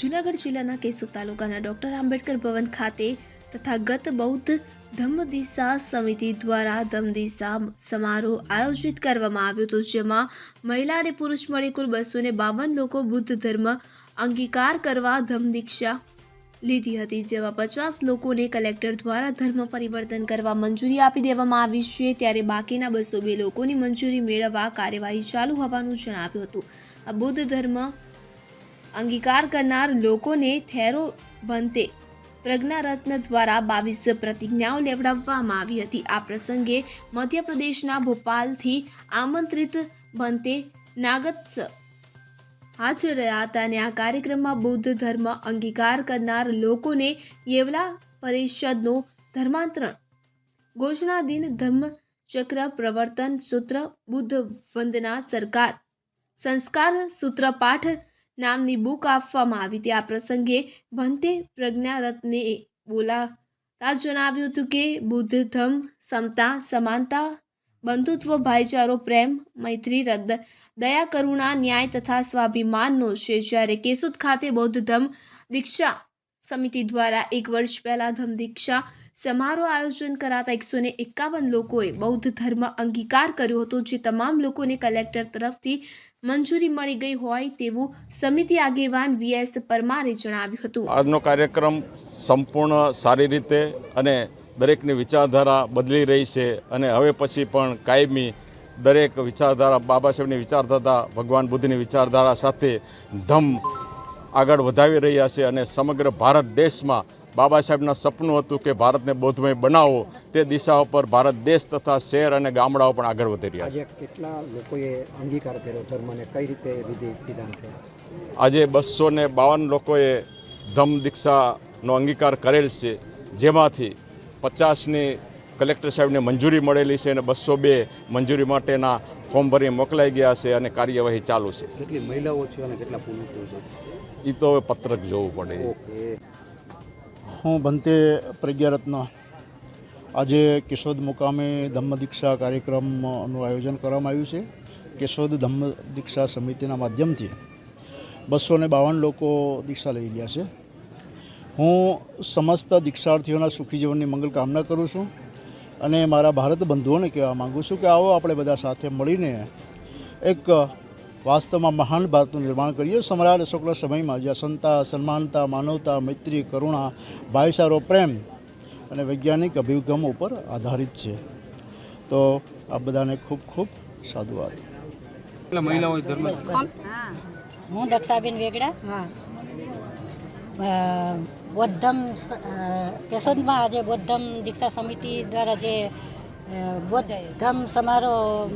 જૂનાગઢ જિલ્લાના કેશોદ તાલુકાના ડોક્ટર આંબેડકર ભવન ખાતે તથા ગત બૌદ્ધ ધમ્મદિસા સમિતિ દ્વારા ધમદિશા સમારોહ આયોજિત કરવામાં આવ્યો હતો, જેમાં મહિલા અને પુરુષ મળી કુલ બસો ને બાવન લોકો બુદ્ધ ધર્મ અંગીકાર કરવા ધમદીક્ષા લીધી હતી, જેમાં પચાસ લોકોને કલેક્ટર દ્વારા ધર્મ પરિવર્તન કરવા મંજૂરી આપી દેવામાં આવી છે. ત્યારે બાકીના બસો બે લોકોની મંજૂરી મેળવવા કાર્યવાહી ચાલુ હોવાનું જણાવ્યું હતું. આ બુદ્ધ ધર્મ અંગીકાર કરનાર લોકોને થેરો બનતે પ્રજ્ઞારત્ન દ્વારા બાવીસ પ્રતિજ્ઞાઓ લેવડાવવામાં આવી હતી. આ પ્રસંગે મધ્યપ્રદેશના ભોપાલથી આમંત્રિત બનતે નાગત્સ હાજર રહ્યા હતા અને આ કાર્યક્રમમાં બૌદ્ધ ધર્મ અંગીકાર કરનાર લોકોને યેવલા પરિષદનો ધર્માંતરણ ઘોષણા દિન ધર્મચક્ર પ્રવર્તન સૂત્ર બુદ્ધ વંદના સરકાર સંસ્કાર સૂત્ર પાઠ નામની બુક આપવામાં આવી હતી. આ પ્રસંગે ભંતે પ્રજ્ઞારત્ને બોલાતા જણાવ્યું હતું કે બુદ્ધ ધમ સમતા, સમાનતા, બંધુત્વ, ભાઈચારો, પ્રેમ, મૈત્રી, રદ, દયા, કરુણા, ન્યાય તથા સ્વાભિમાનનો છે. જ્યારે કેસુદ ખાતે બૌદ્ધ ધમ દીક્ષા સમિતિ દ્વારા એક વર્ષ પહેલાં ધમ દીક્ષા સમારોહ આયોજન કરાતા એકસો ને એકાવન લોકોએ બૌદ્ધ ધર્મ અંગીકાર કર્યો હતો, જે તમામ લોકોને કલેક્ટર તરફથી મંજૂરી મળી ગઈ હોય તેવું સમિતિ આગેવાન વીએસ પરમારે જણાવ્યું હતું. આજનો કાર્યક્રમ સંપૂર્ણ સારી રીતે અને દરેકની વિચારધારા બદલી રહી છે અને હવે પછી પણ કાયમી દરેક વિચારધારા બાબા સાહેબની વિચારધારા, ભગવાન બુદ્ધની વિચારધારા સાથે ધમ આગળ વધાવી રહ્યા છે અને સમગ્ર ભારત દેશમાં બાબા સાહેબના સપનું હતું કે ભારતને બૌદ્ધમય બનાવો. તે દિશા ઉપર ભારત દેશ તથા શહેર અને ગામડાઓ પણ આગળ વધી રહ્યા છે. આજે કેટલા લોકોએ અંગીકાર કર્યો ધર્મને કઈ રીતે વિધિ વિધાન થયા? આજે બસો ને બાવન લોકોએ ધમ દીક્ષાનો અંગીકાર કરેલ છે જેમાંથી પચાસની કલેક્ટર સાહેબને મંજૂરી મળેલી છે અને બસો બે મંજૂરી માટેના ફોર્મ ભરી મોકલાઈ ગયા છે અને કાર્યવાહી ચાલુ છે. કેટલી મહિલાઓ છે અને કેટલા પુરુષો છે? એ તો હવે પત્રક જોવું પડે. ઓકે. હું ભંતે પ્રજ્ઞારત્ન. આજે કેશોદ મુકામે ધમ્મ દીક્ષા કાર્યક્રમનું આયોજન કરવામાં આવ્યું છે. કેશોદ ધમ્મ દીક્ષા સમિતિના માધ્યમથી બસો ને બાવન લોકો દીક્ષા લઈ ગયા છે. હું સમસ્ત દીક્ષાર્થીઓના સુખી જીવનની મંગલ કામના કરું છું અને મારા ભારત બંધુઓને કહેવા માગું છું કે આવો આપણે બધા સાથે મળીને એક વાસ્તવમાં મહાન ભારતનું નિર્માણ કર્યું. સમ્રાટ અશોકના સમયમાં જ્યાં સંતા સન્માનતા માનવતા મૈત્રી કરુણા ભાઈચારો પ્રેમ અને વૈજ્ઞાનિક અભિગમ ઉપર આધારિત છે. તો આ બધાને ખૂબ ખૂબ સાધુવાદ મહિલાઓ ધર્મ હું. દક્ષાબેન વેગડા. બૌદ્ધમ કેશોદમાં આજે બૌદ્ધમ દીક્ષા સમિતિ દ્વારા જે અ, બૌદ્ધમ સમારોહ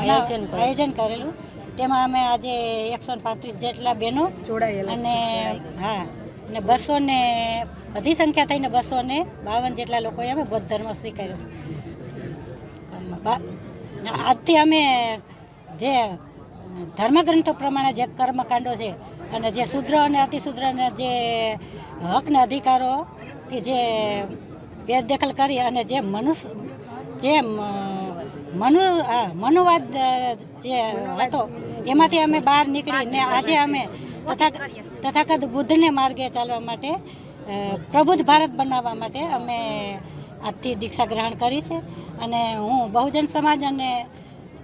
આયોજન કરેલું. તેમાં અમે આજે એકસો પાંત્રીસ જેટલા બહેનો અને હા ને બસો ને બધી સંખ્યા થઈને બસો ને બાવન જેટલા લોકોએ અમે બૌદ્ધ ધર્મ સ્વીકાર્યો. આજથી અમે જે ધર્મગ્રંથો પ્રમાણે જે કર્મકાંડો છે અને જે શુદ્ર અને અતિશુદ્રના જે હકના અધિકારોથી જે બેદખલ કરી અને જે મનુષ્ય જે મનુ મનુવાદ જે હતો એમાંથી અમે બહાર નીકળીને આજે અમે તથા તથાગત બુદ્ધને માર્ગે ચાલવા માટે પ્રબુદ્ધ ભારત બનાવવા માટે અમે આજથી દીક્ષા ગ્રહણ કરી છે. અને હું બહુજન સમાજ અને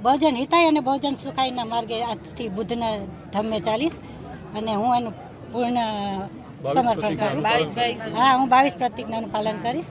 બહુજન હિતાય અને બહુજન સુખાઈના માર્ગે આજથી બુદ્ધના ધમે ચાલીશ. અને હું એનું પૂર્ણ સમર્થન કરીશ. હા હું બાવીસ પ્રતિજ્ઞાનું પાલન કરીશ.